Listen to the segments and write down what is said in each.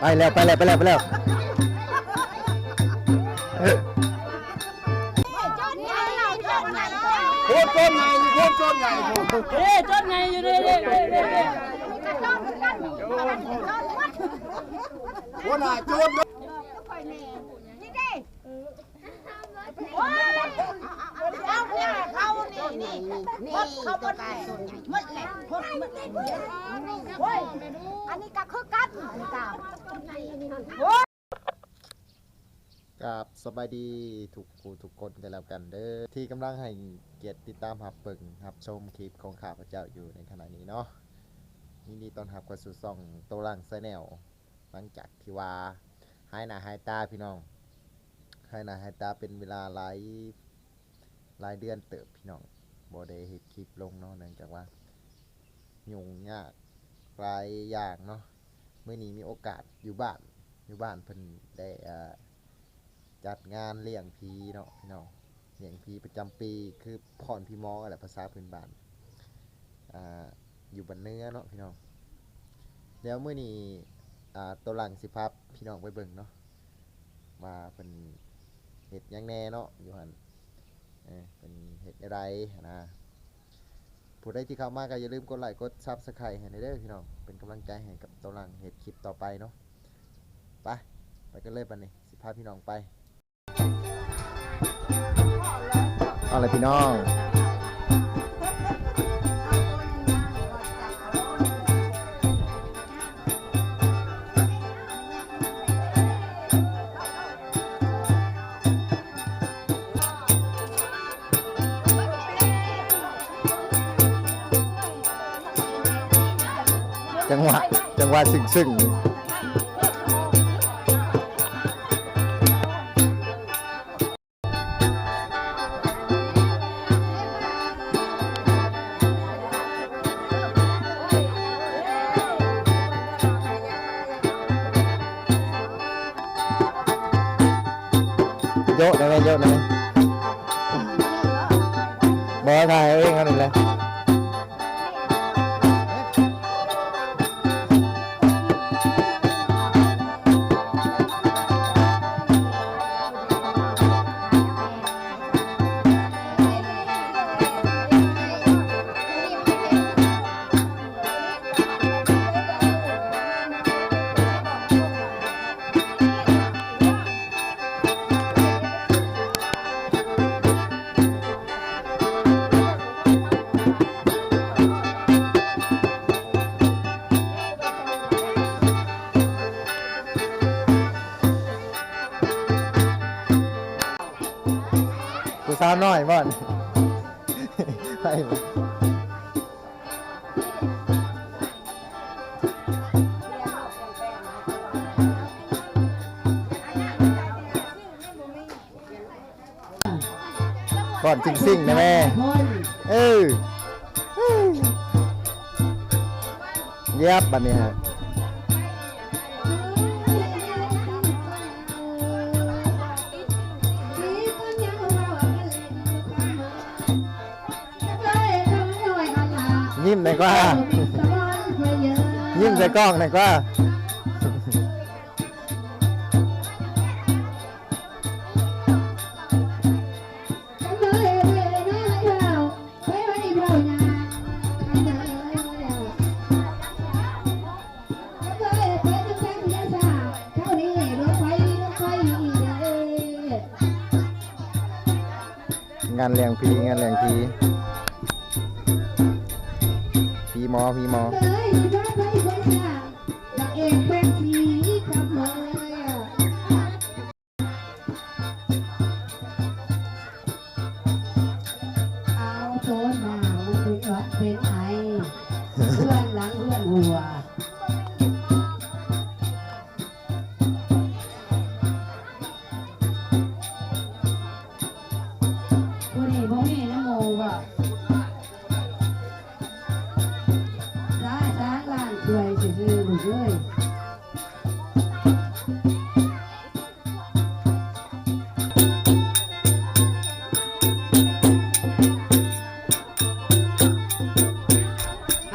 ไปแล้วไปแล้วไปแล้วไปแล้วโคตรต้นใหญ่โคตรต้นใหญ่โคตรเอ้จนไงอยู่เลยเลยเลยเลยหัวหน้าโจรเอาเนี่ยเขา นี่นี่นี่เขาหมดเลยหมดเลยหมดหมดเลยโอ้ยอันนี้ก็คือกันอันนี้ก็กับสบายดีทุกผู้ทุกคนกันแล้วกันเด้อที่กำลังให้เกียรติติดตามหับเบิ่งหับชมคลิปของข้าพเจ้าอยู่ในขณะนี้เนาะยินดีตอนรับเข้าสู่ซ่องโตรังไซแนลหลังจากที่ว่าหายหน้าหายตาพี่น้องหายหน้าหายตาเป็นเวลาหลายหลายเดือนเติบพี่น้อง บ่ได้เฮ็ดคลิปลงเนาะเนื่องจากว่า ยุ่งยากหลายอย่างเนาะเมื้อนี้มีโอกาสอยู่บ้านอยู่บ้านเพิ่นได้จัดงานเลี้ยงผีเนาะพี่น้องเลี้ยงผีประจำปีคือพรพี่มออะไรภาษาพื้นบ้านอ่าอยู่บนเนื้อเนาะพี่น้องแล้วเมื้อนี้อ่าตัวหลังสิพับพี่น้องไปเบิ่งเนาะว่าเป็นเห็ดยังแน่เนาะอยู่หัน เป็นเห็ดอะไรนะผู้ใดที่เข้ามาก็อย่าลืมกดไลค์กดซับสไครต์ให้ได้พี่น้องเป็นกำลังใจให้กับตัวหลังเห็ดคลิปต่อไปเนาะไปไปกันเลยปันนี้สิพาพี่น้องไปเอาเลยพี่น้อง หวะจังหวะซึ้งซึ้ ก่อนจริงซิ่งนะแม่ เออเย็บบัดนี้ฮะยิ้มหน่อยกว่า ยิ้มใส่กล้องหน่อยกว่า งานแหลงพีงานแหลงพีพีมอพีมอ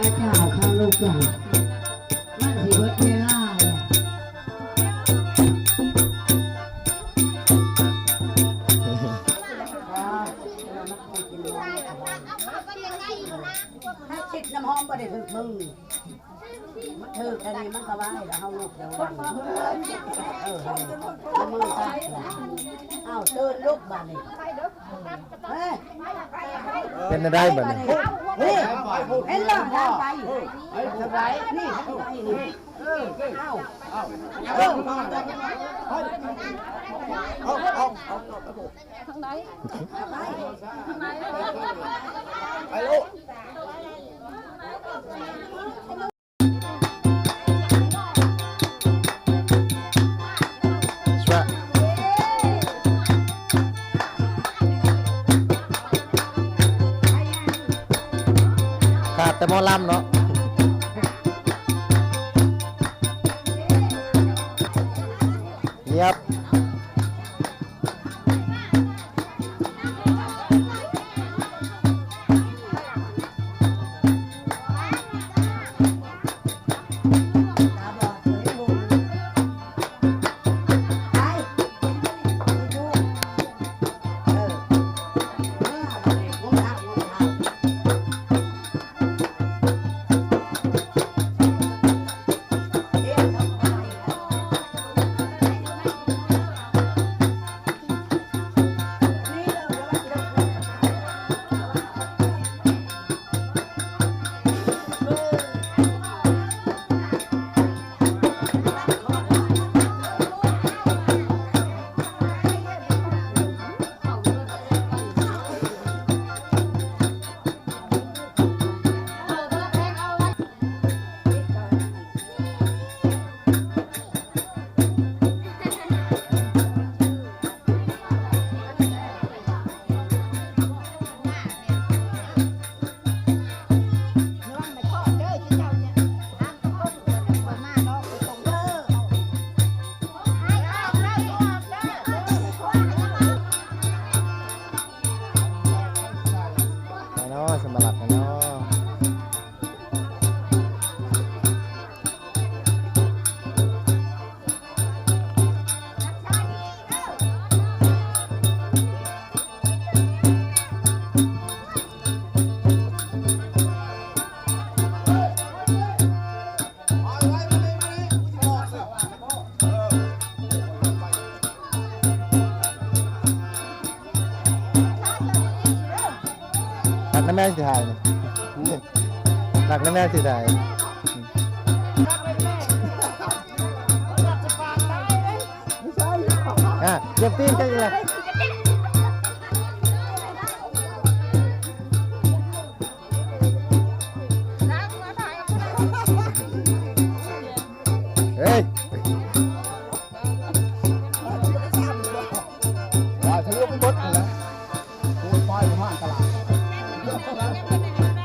อาเจ้าข้างลูกหลานมันสิเบิดเวลาแล้วถ้าชิดน้ำหอมบ่ได้ถึกมึงมันถึกอันนี้มันก็ว่าให้เราเฮาลูกเดี๋ยววันเออเอามือซักอ้าวตื่นลูกบ้านนี่เฮ้ยเป็นอะไรบัดนี้นี่ เห็นหลังทางไปสบายนี่นี่เออเอ้าเออช่ ขา น้ำแม่สิถ่ายนี่หลักน้ำแม่สิถ่ายอะเก็บตีนกันอีกแล้ว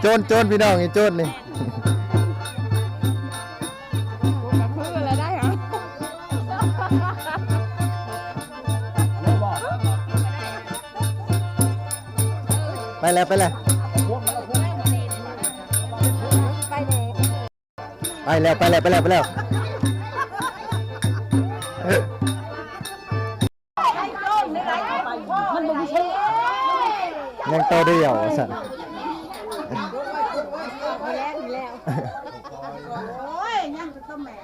จนโจนพี่น้องไอ้โจนนี่เลยบอกไปแล้วไปแล้วพวกมันพวกไปแล้วไปแล้วไปแล้วไปแล้วมันบ่มีเช่ยังโตเดียวสัน โอ้ยยังจะต้องแหม่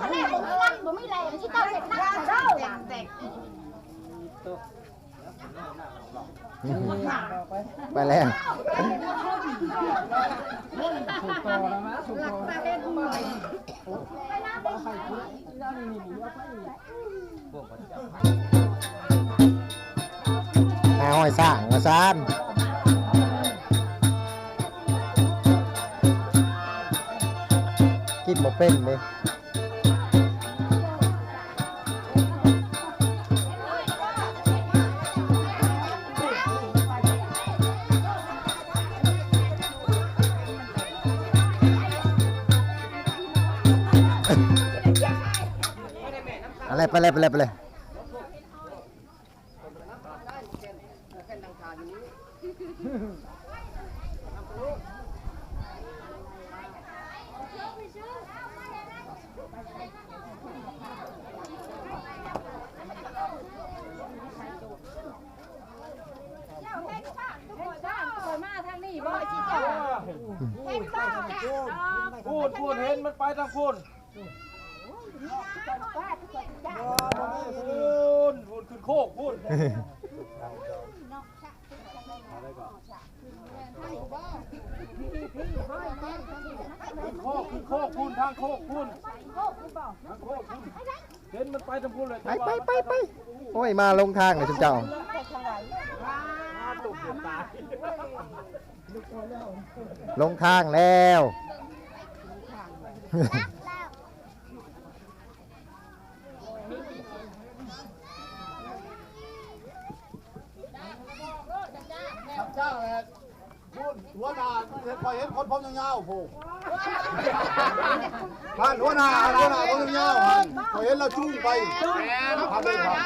อันนี้บ่มีวันบ่มีแรงที่ต้องเฮ็ดนักเด้อแตก ไปแล้วหาหอยสร้างมาซานกินบ่เป็นเลย อะไรไปเลยไปเลยไปเลยพูดพูดเห็นมันไปทางพูด พูดพูดขึ้นโคกพูดขึ้นโคกขึ้นโคกพูดทางโคกพูดทางโคกพูดเห็นมันไปทางพูดเลยไปไปไปไปโอ้ยมาลงทางเลยชุมเจ้าลงทางแล้ว เจ้าแหละพูด หัวหน้าเห็นพอเห็นคนผมยาวๆผูกท่านหัวหน้าหัวหน้าผมยาวๆท่านพอเห็นเราจุ้งไปทำเลยครับ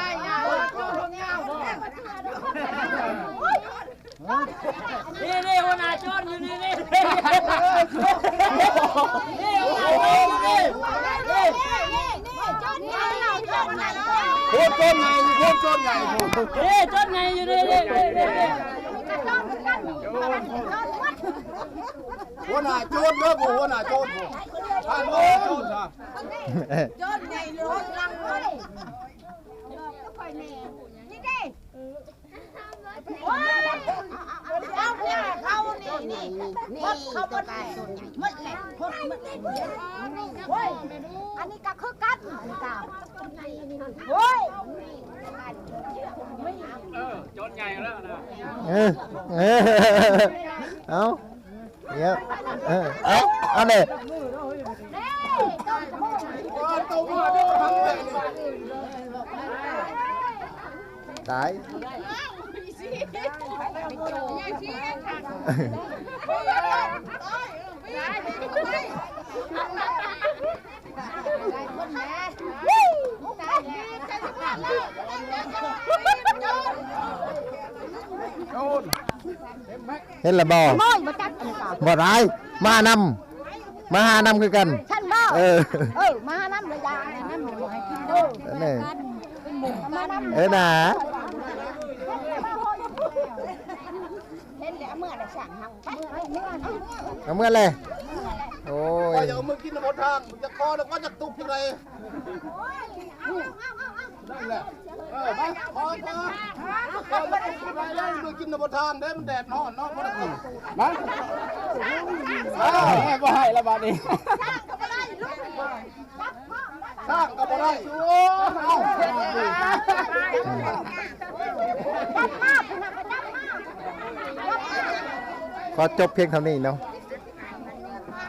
นี่นี่หัวหน้าโจรอยู่นี่นี่นี่หัวหน้าโจรอยู่นี่นี่พูดต้นใหญ่พูดต้นใหญ่พูดนี่โจรไงอยู่นี่นี่นี่นี่นี่ หัวหน้าโจรเด้อผู้หัวหน้าโจรผู้ท่านหัวหน้าโจรซะเอาเนี่ยเขานี่นี่พดเขาหมดเลยหมดเลยพดหมดเลยเฮ้ยอันนี้ก็คือกันอันนี้ก็เฮ้ยเออเออเอาเดี๋ยวเออเอาเอาเลยตัวหัวเด้อทำเลยตายโจร เห็นและบ่โอ้ยมาจัดอันนี้ก็บ่ร้ายมานำมาหานำคือกัน ฉันบ่เออ เออมาน้ำระยาน้ำบ่ให้กินเด้อนั่นแหละมาน้ำเออน่ะเห็นแล้วเมื่อได้สั่งเฮาไปเมื่อเอาเมื่อเลยโอ้ว่ายอย่าเอามือกินหมดทางจะคอแล้วก็จะตุบที่ไรนั่น แหละเออไปพอพอพอแล้วกินอะไรได้มือกินหมดทางได้มันแดดนอนนาะบ่ได้กินมาเออแม่บ่ให้ละบาดนี้สร้างก็บ่ได้โอ้เอาขอจบเพียงเท่านี้เนาะ